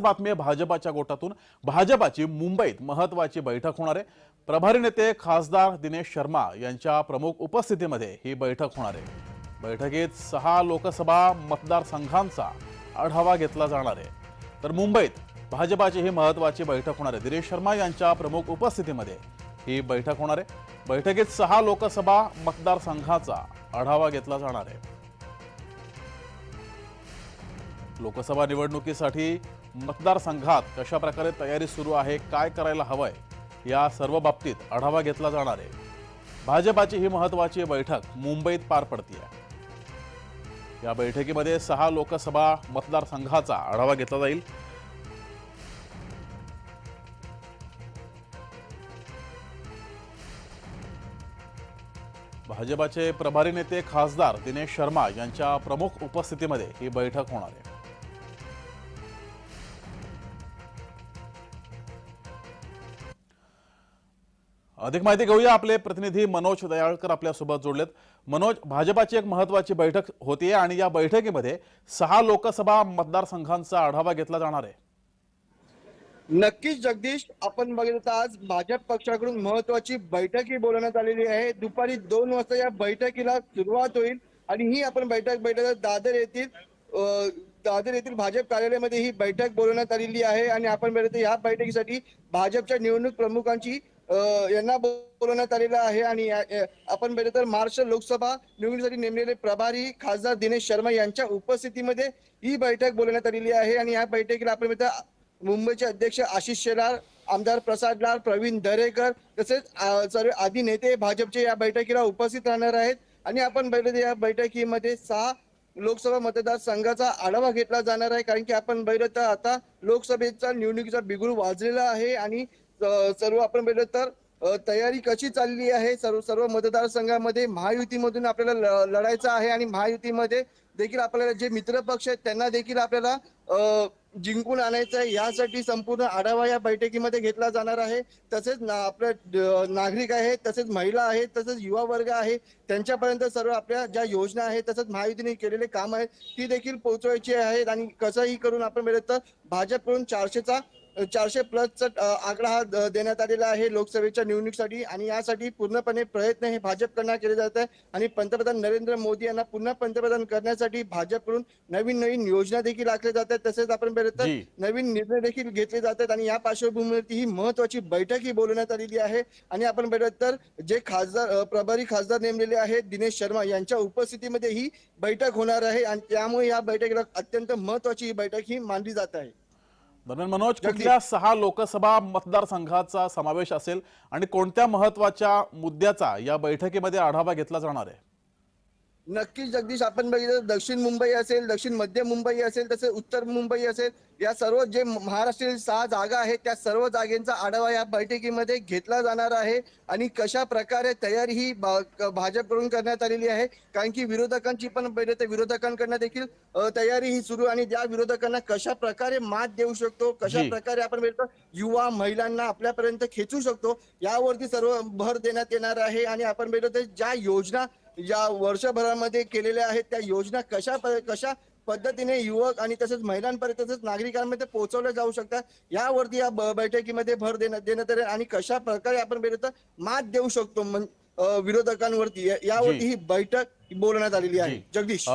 बातमी आहे भाजपाच्या गोटातून. भाजपाची मुंबईत महत्वाची बैठक होणार आहे. प्रभारी नेते खासदार दिनेश शर्मा यांच्या प्रमुख उपस्थितीमध्ये ही बैठक होणार आहे. बैठकीत सहा लोकसभा मतदारसंघांचा आढावा घेतला जाणार आहे. तर मुंबईत भाजपाची ही महत्वाची बैठक होणार आहे. दिनेश शर्मा यांच्या प्रमुख उपस्थितीमध्ये ही बैठक होणार आहे. बैठकीत सहा लोकसभा मतदारसंघाचा आढावा घेतला जाणार आहे. लोकसभा निवडणुकीसाठी मतदारसंघात कशा प्रकारे तयारी सुरू आहे काय करायला हवंय या सर्व बाबतीत आढावा घेतला जाणार आहे. भाजपाची ही महत्वाची बैठक मुंबईत पार पडतीय. या बैठकीमध्ये सहा लोकसभा मतदारसंघाचा आढावा घेतला जाईल. भाजपाचे प्रभारी नेते खासदार दिनेश शर्मा यांच्या प्रमुख उपस्थितीमध्ये ही बैठक होणार आहे. अधिक माहिती घेऊया. आपले प्रतिनिधी मनोज दयाळकर आपल्यासोबत जोडलेत. मनोज भाजपाची एक महत्वाची बैठक होतीये आणि या बैठकीमध्ये सहा लोकसभा मतदारसंघांचा आढावा घेतला जाणार आहे. नक्कीच जगदीश. आपण बघितलं तर आज भाजप पक्षाकडून महत्वाची बैठकही बोलवण्यात आलेली आहे. दुपारी दोन वाजता या बैठकीला सुरुवात होईल आणि ही आपण बैठक बैठक दादर येथील दादर येथील भाजप कार्यालयामध्ये ही बैठक बोलवण्यात आलेली आहे. आणि आपण बघितलं या बैठकीसाठी भाजपच्या निवडणूक प्रमुखांची यांना बोलवण्यात आलेलं आहे आणि आपण बघितलं तर महाराष्ट्र लोकसभा निवडणुकीसाठी नेमलेले प्रभारी खासदार दिनेश शर्मा यांच्या उपस्थितीमध्ये ही बैठक बोलवण्यात आलेली आहे आणि या बैठकीला आपण बघितलं मुंबईचे अध्यक्ष आशिष शेलार आमदार प्रसाद लाल प्रवीण दरेकर तसेच सर्व आदी नेते भाजपचे या बैठकीला उपस्थित राहणार आहेत. आणि आपण बघितलं तर या बैठकीमध्ये सहा लोकसभा मतदारसंघाचा आढावा घेतला जाणार आहे. कारण की आपण बघितलं तर आता लोकसभेचा निवडणुकीचा बिगुल वाजलेला आहे आणि सर्व आपण भेटलो तर तयारी कशी चालली आहे? सर्व सर्व मतदारसंघामध्ये महायुतीमधून आपल्याला लढायचं आहे आणि महायुतीमध्ये देखील आपल्याला जे मित्र पक्ष आहेत त्यांना देखील आपल्याला जिंकून आणायचं आहे. यासाठी संपूर्ण आढावा या बैठकीमध्ये घेतला जाणार आहे. तसेच ना आपले नागरिक आहेत तसेच महिला आहेत तसेच युवा वर्ग आहे त्यांच्यापर्यंत सर्व आपल्या ज्या योजना आहेत तसंच महायुतीने केलेले काम आहेत ती देखील पोहोचवायची आहेत. आणि कसंही करून आपण मिळत तर भाजपकडून चारशेचा चारशे प्लसचा आकडा हा देण्यात आलेला आहे लोकसभेच्या निवडणुकीसाठी आणि यासाठी पूर्णपणे प्रयत्न हे भाजपकडनं केले जात आहे आणि पंतप्रधान नरेंद्र मोदी यांना पुन्हा पंतप्रधान करण्यासाठी भाजपकडून नवीन नवीन योजना देखील आखल्या जात आहेत. तसेच आपण बघितलं तर जी. नवीन निर्णय देखील घेतले जातात आणि या पार्श्वभूमीवरती ही महत्वाची बैठक ही बोलवण्यात आलेली आहे. आणि आपण बघितलं तर जे खासदार प्रभारी खासदार नेमलेले आहेत दिनेश शर्मा यांच्या उपस्थितीमध्ये ही बैठक होणार आहे. आणि त्यामुळे या बैठकीला अत्यंत महत्वाची ही बैठक ही मानली जात आहे. दरम्यान मनोज कुठल्या सहा लोकसभा मतदारसंघाचा समावेश असेल आणि कोणत्या महत्त्वाच्या मुद्द्याचा या बैठकीमध्ये आढावा घेतला जाणार आहे? नक्कीच जगदीश आपण बघितलं दक्षिण मुंबई असेल दक्षिण मध्य मुंबई असेल तसेच उत्तर मुंबई असेल या सर्व जे महाराष्ट्रातील सहा जागा आहेत त्या सर्व जागेचा आढावा या बैठकीमध्ये घेतला जाणार आहे आणि कशा प्रकारे तयारी ही भाजपकडून करण्यात आलेली आहे कारण की विरोधकांची पण पहिले तर विरोधकांकडनं देखील तयारी ही सुरू आणि त्या विरोधकांना कशा प्रकारे मात देऊ शकतो कशा. प्रकारे आपण युवा महिलांना आपल्यापर्यंत खेचू शकतो यावरती सर्व भर देण्यात येणार आहे आणि आपण तर ज्या योजना या वर्षभरामध्ये केलेल्या आहेत त्या योजना कशा कशा पद्धतीने युवक आणि तसेच महिलांपर्यंत तसेच नागरिकांमध्ये पोहोचवल्या जाऊ शकतात यावरती या बैठकीमध्ये भर देण्यात देण्यात येईल आणि कशा प्रकारे आपण तर मात देऊ शकतो विरोधकांवरती यावरती. ही बैठक बोलवण्यात आलेली आहे. जगदीश